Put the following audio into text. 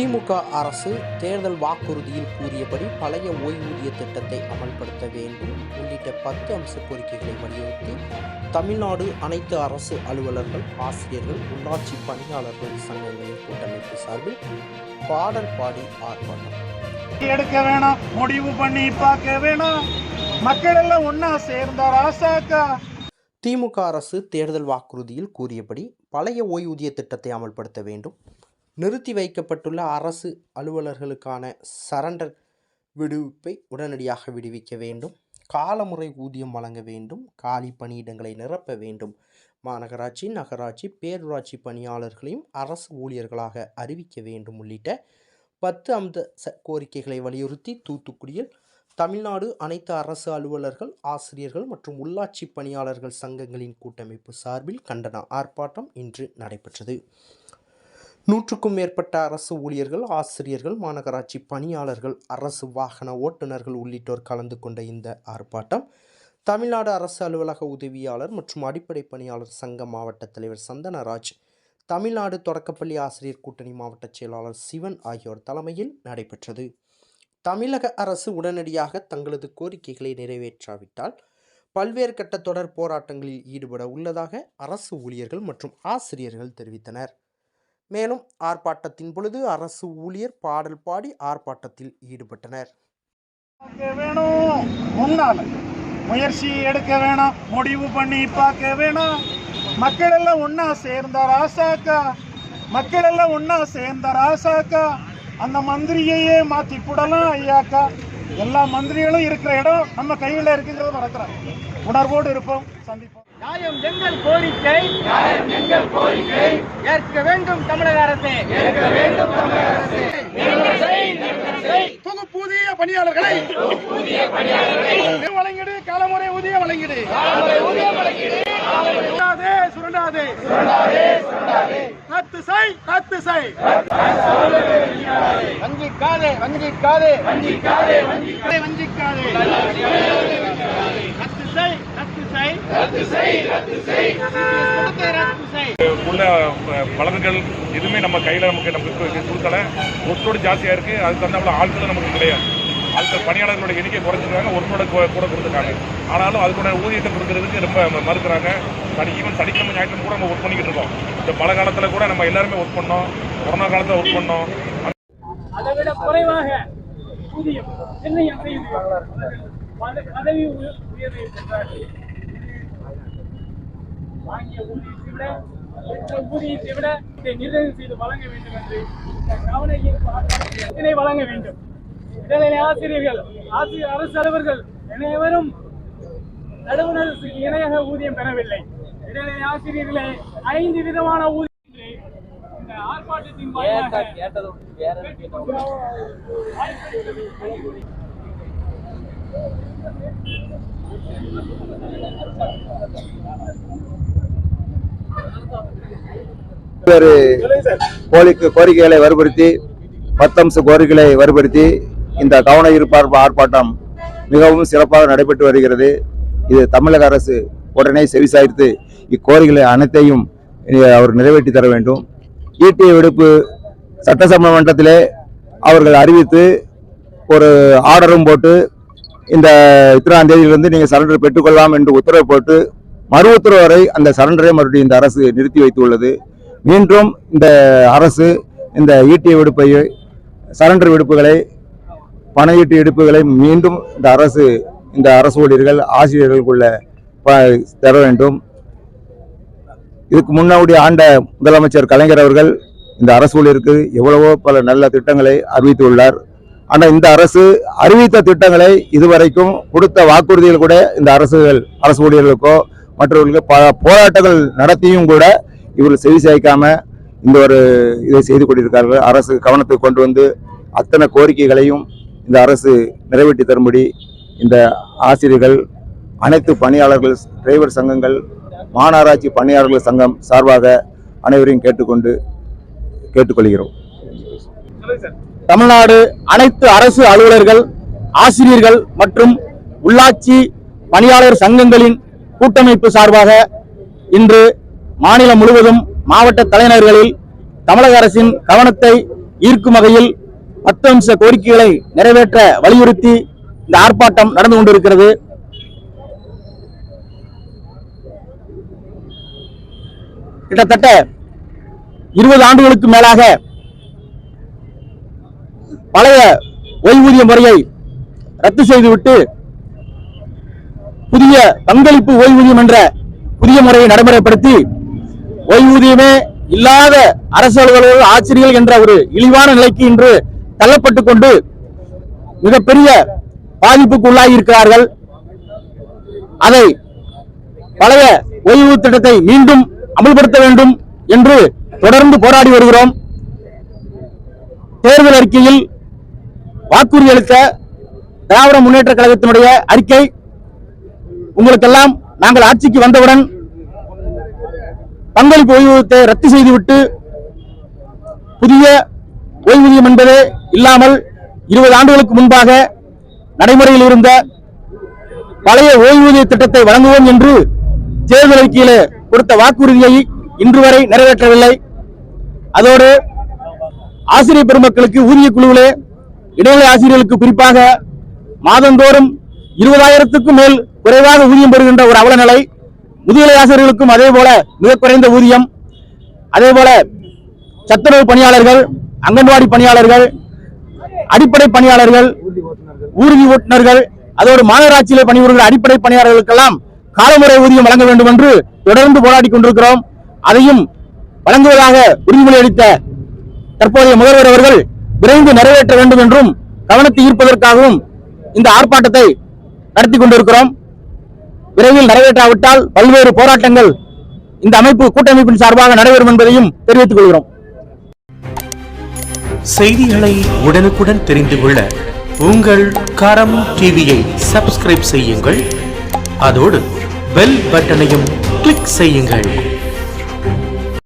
திமுக அரசு தேர்தல் வாக்குறுதியில் கூறியபடி பழைய ஓய்வூதிய திட்டத்தை அமல்படுத்த வேண்டும் உள்ளிட்ட பத்து அம்ச கோரிக்கைகளை வலியுறுத்தி தமிழ்நாடு அனைத்து அரசு அலுவலர்கள் ஆசிரியர்கள் உள்ளாட்சி பணியாளர்கள் சங்கங்களின் கூட்டமைப்பு சார்பில் பாடல் பாடி ஆர்ப்பாட்டம். எடுக்க வேணாம் முடிவு பண்ணி பார்க்க வேணாம். மக்கள் எல்லாம் ஒன்னா சேர்ந்தா ராசாக்கா திமுக அரசு தேர்தல் வாக்குறுதியில் கூறியபடி பழைய ஓய்வூதிய திட்டத்தை அமல்படுத்த வேண்டும். நிறுத்தி வைக்கப்பட்டுள்ள அரசு அலுவலர்களுக்கான சரண்டர் விடுவிப்பை உடனடியாக விடுவிக்க வேண்டும். காலமுறை ஊதியம் வழங்க வேண்டும். காலி பணியிடங்களை நிரப்ப வேண்டும். மாநகராட்சி நகராட்சி பேரூராட்சி பணியாளர்களையும் அரசு ஊழியர்களாக அறிவிக்க வேண்டும் உள்ளிட்ட பத்து அம்ச கோரிக்கைகளை வலியுறுத்தி தூத்துக்குடியில் தமிழ்நாடு அனைத்து அரசு அலுவலர்கள் ஆசிரியர்கள் மற்றும் உள்ளாட்சி பணியாளர்கள் சங்கங்களின் கூட்டமைப்பு சார்பில் கண்டன ஆர்ப்பாட்டம் இன்று நடைபெற்றது. நூற்றுக்கும் மேற்பட்ட அரசு ஊழியர்கள் ஆசிரியர்கள் மாநகராட்சி பணியாளர்கள் அரசு வாகன ஓட்டுநர்கள் உள்ளிட்டோர் கலந்து கொண்ட இந்த ஆர்ப்பாட்டம் தமிழ்நாடு அரசு அலுவலக உதவியாளர் மற்றும் அடிப்படை பணியாளர் சங்க மாவட்ட தலைவர் சந்தனராஜ் தமிழ்நாடு தொடக்கப்பள்ளி ஆசிரியர் கூட்டணி மாவட்ட செயலாளர் சிவன் ஆகியோர் தலைமையில் நடைபெற்றது. தமிழக அரசு உடனடியாக தங்களது கோரிக்கைகளை நிறைவேற்றாவிட்டால் பல்வேறு கட்ட தொடர் போராட்டங்களில் ஈடுபட உள்ளதாக அரசு ஊழியர்கள் மற்றும் ஆசிரியர்கள் தெரிவித்தனர். மேலும் ஆர்ப்பாட்டத்தின் பொழுது அரசு ஊழியர் பாடல் பாடி ஆர்ப்பாட்டத்தில் ஈடுபட்டனர். பார்க்க வேணும். முன்னால் முயற்சி எடுக்க வேணாம். முடிவு பண்ணி பார்க்க வேணாம். மக்கள் எல்லாம் ஒன்னா சேர்ந்த ராசாக்கா மக்கள் எல்லாம் ஒன்னா சேர்ந்த ராசாக்கா அந்த மந்திரியையே மாத்தி போடலாம் ஐயாக்கா. எல்லா மந்திரிகளும் இருக்கிற இடம் நம்ம கையில இருக்குங்கிறத மறக்கிறாங்க உணர்வோடு இருப்போம். சந்திப்போம். நியாயம் எங்கள் கோரிக்கை. நியாயம் எங்கள் கோரிக்கை. ஏற்க வேண்டும் தமிழக அரசே. ஏற்க வேண்டும் தமிழக அரசே. தொகுப்பூதிய பணியாளர்களை. வழங்கிடு காலமுறை ஊதிய வழங்கிடு. சுரண்டாதே சுரண்டாதே. ரத்து செய் ரத்து செய் வஞ்சிக்காதே வஞ்சிக்காதே. வஞ்சிக்காதே. வஞ்சிக்காதே வஞ்சிக்காதே. செய் ரத்து செய் ரத்து செய் கொடுத்தே ரத்து செய் உள்ள பலன்கள் எதுவுமே நம்ம கையில் நமக்கு நமக்கு கொடுக்கல. ஒட்டோடு ஜாஸ்தியாக இருக்குது அதுக்கு தகுந்தாப்புல ஆட்கள் நமக்கு கிடையாது. ஆட்கள் பணியாளர்களோட எண்ணிக்கை குறைச்சிருக்காங்க. ஒருத்தோட கு- கூட கொடுத்துருக்காங்க. ஆனாலும் அதுக்கூட ஊதியத்தை கொடுக்கறதுக்கு ரொம்ப மறுக்கிறாங்க. சனி ஈவன் சனிக்கிழமை ஞாயிற்றுக்கிழமை கூட நம்ம ஒர்க் பண்ணிக்கிட்டு இருக்கோம். இந்த பல காலத்தில் கூட நம்ம எல்லாருமே ஒர்க் பண்ணோம். கொரோனா காலத்தில் ஒர்க் பண்ணோம். அதை விட குறைவாக ஊதியம். பத- பதவி உய- உயர்வை பெற்றார்கள். வாங்கிய ஊதியத்தை விட பெற்ற ஊதியத்தை விட இதை நிர்ணயம் செய்து வழங்க வேண்டும் என்று இந்த கவன ஈர்ப்பு வழங்க வேண்டும். இடைநிலை ஆசிரியர்கள் ஆசிரியர் அரசு அலுவலர்கள் அனைவரும் நடுவுணர் இணையாக ஊதியம் பெறவில்லை. இடைநிலை ஆசிரியர்களே ஐந்து விதமான ஊதியம் இந்த ஆர்ப்பாட்டத்தின் பல்வேறு கோரிக்கை கோரிக்கைகளை வலுப்படுத்தி பத்தம்ச கோரிக்கைகளை வலுப்படுத்தி இந்த கவன ஈர்ப்பார்ப்பு ஆர்ப்பாட்டம் மிகவும் சிறப்பாக நடைபெற்று வருகிறது. இது தமிழக அரசு உடனே செவிசாய்த்து இக்கோரிக்கைகளை அனைத்தையும் அவர் நிறைவேற்றி தர வேண்டும். ஈட்டிய விடுப்பு சட்டசபை மன்றத்திலே அவர்கள் அறிவித்து ஒரு ஆர்டரும் போட்டு இந்த இத்தனாம் தேதியிலிருந்து நீங்கள் சரண்டர் பெற்றுக்கொள்ளலாம் என்று உத்தரவு போட்டு மறு உத்தரவு வரை அந்த சரண்டரை மறுபடியும் இந்த அரசு நிறுத்தி வைத்துள்ளது. மீண்டும் இந்த அரசு இந்த ஈட்டிய விடுப்பை சரண்டர் விடுப்புகளை பண ஈட்டு விடுப்புகளை மீண்டும் இந்த அரசு இந்த அரசு ஊழியர்கள் ஆசிரியர்களுக்குள்ள தர வேண்டும். இதுக்கு முன்னாடி ஆண்ட முதலமைச்சர் கலைஞர் அவர்கள் இந்த அரசு ஊழியருக்கு எவ்வளவோ பல நல்ல திட்டங்களை அறிவித்துள்ளார். ஆனால் இந்த அரசு அறிவித்த திட்டங்களை இதுவரைக்கும் கொடுத்த வாக்குறுதிகள் கூட இந்த அரசுகள் அரசு ஊழியர்களுக்கோ மற்றவர்களுக்கு பல போராட்டங்கள் நடத்தியும் கூட இவர்கள் செவி சாய்க்காம இந்த ஒரு இதை செய்து கொண்டிருக்கார்கள் அரசு கவனத்துக்கு கொண்டு வந்து அத்தனை கோரிக்கைகளையும் இந்த அரசு நிறைவேற்றி தரும்படி இந்த ஆசிரியர்கள் அனைத்து பணியாளர்கள் டிரைவர் சங்கங்கள் மாநகராட்சி பணியாளர்கள் சங்கம் சார்பாக அனைவரையும் கேட்டுக்கொண்டு கேட்டுக்கொள்கிறோம். தமிழ்நாடு அனைத்து அரசு அலுவலர்கள் ஆசிரியர்கள் மற்றும் உள்ளாட்சி பணியாளர் சங்கங்களின் கூட்டமைப்பு சார்பாக இன்று மாநிலம் முழுவதும் மாவட்ட தலைநகர்களில் தமிழக அரசின் கவனத்தை ஈர்க்கும் வகையில் பத்து அம்ச கோரிக்கைகளை நிறைவேற்ற வலியுறுத்தி இந்த ஆர்ப்பாட்டம் நடந்து கொண்டிருக்கிறது. கிட்டத்தட்ட இருபது ஆண்டுகளுக்கு மேலாக பழைய ஓய்வூதிய முறையை ரத்து செய்துவிட்டு புதிய பங்களிப்பு ஓய்வூதியம் என்ற புதிய முறையை நடைமுறைப்படுத்தி ஓய்வூதியமே இல்லாத அரசு அலுவலர்கள் ஆசிரியர்கள் என்ற ஒரு இழிவான நிலைக்கு இன்று தள்ளப்பட்டுக் கொண்டு மிகப்பெரிய பாதிப்புக்கு உள்ளாகி இருக்கிறார்கள். அதை பழைய ஓய்வு திட்டத்தை மீண்டும் அமல்படுத்த வேண்டும் என்று தொடர்ந்து போராடி வருகிறோம். தேர்தல் அறிக்கையில் வாக்குறுதி அளித்த திராவிட முன்னேற்ற கழகத்தினுடைய அறிக்கை உங்களுக்கெல்லாம் நாங்கள் ஆட்சிக்கு வந்தவுடன் பங்களிப்பு ஓய்வூதியத்தை ரத்து செய்துவிட்டு புதிய ஓய்வூதியம் என்பதே இல்லாமல் இருபது ஆண்டுகளுக்கு முன்பாக நடைமுறையில் இருந்த பழைய ஓய்வூதிய திட்டத்தை வழங்குவோம் என்று தேர்தல் அறிக்கையிலே கொடுத்த வாக்குறுதியை இன்று வரை நிறைவேற்றவில்லை. அதோடு ஆசிரியர் பெருமக்களுக்கு ஊதிய குழுவிலே இடைநிலை ஆசிரியர்களுக்கு குறிப்பாக மாதந்தோறும் இருபதாயிரத்துக்கும் மேல் குறைவாக ஊதியம் பெறுகின்ற ஒரு அவல நிலை முதுகலை ஆசிரியர்களுக்கும் அதே போல மிக குறைந்த ஊதியம் அதே போல சத்துணவு பணியாளர்கள் அங்கன்வாடி பணியாளர்கள் அடிப்படை பணியாளர்கள் ஊர்தி ஓட்டுநர்கள் அதோடு மாநகராட்சியிலே பணிபுரிகிற அடிப்படை பணியாளர்களுக்கெல்லாம் காலமுறை ஊதியம் வழங்க வேண்டும் என்று தொடர்ந்து போராடி கொண்டிருக்கிறோம். அதையும் வழங்குவதாக உறுதிமொழி அளித்த தற்போதைய முதல்வர் அவர்கள் விரைந்து நிறைவேற்ற வேண்டும் என்றும் கவனத்தை ஈர்ப்பதற்காகவும் இந்த ஆர்ப்பாட்டத்தை நடத்தி கொண்டிருக்கிறோம். விரைவில் நிறைவேற்றாவிட்டால் பல்வேறு போராட்டங்கள் இந்த அமைப்பு கூட்டமைப்பின் சார்பாக நடைபெறும் என்பதையும் தெரிவித்துக் கொள்கிறோம். செய்திகளை உடனுக்குடன் தெரிந்து கொள்ள உங்கள் கரம் டிவியை சப்ஸ்கிரைப் செய்யுங்கள். அதோடு பெல் பட்டனையும் கிளிக் செய்யுங்கள்.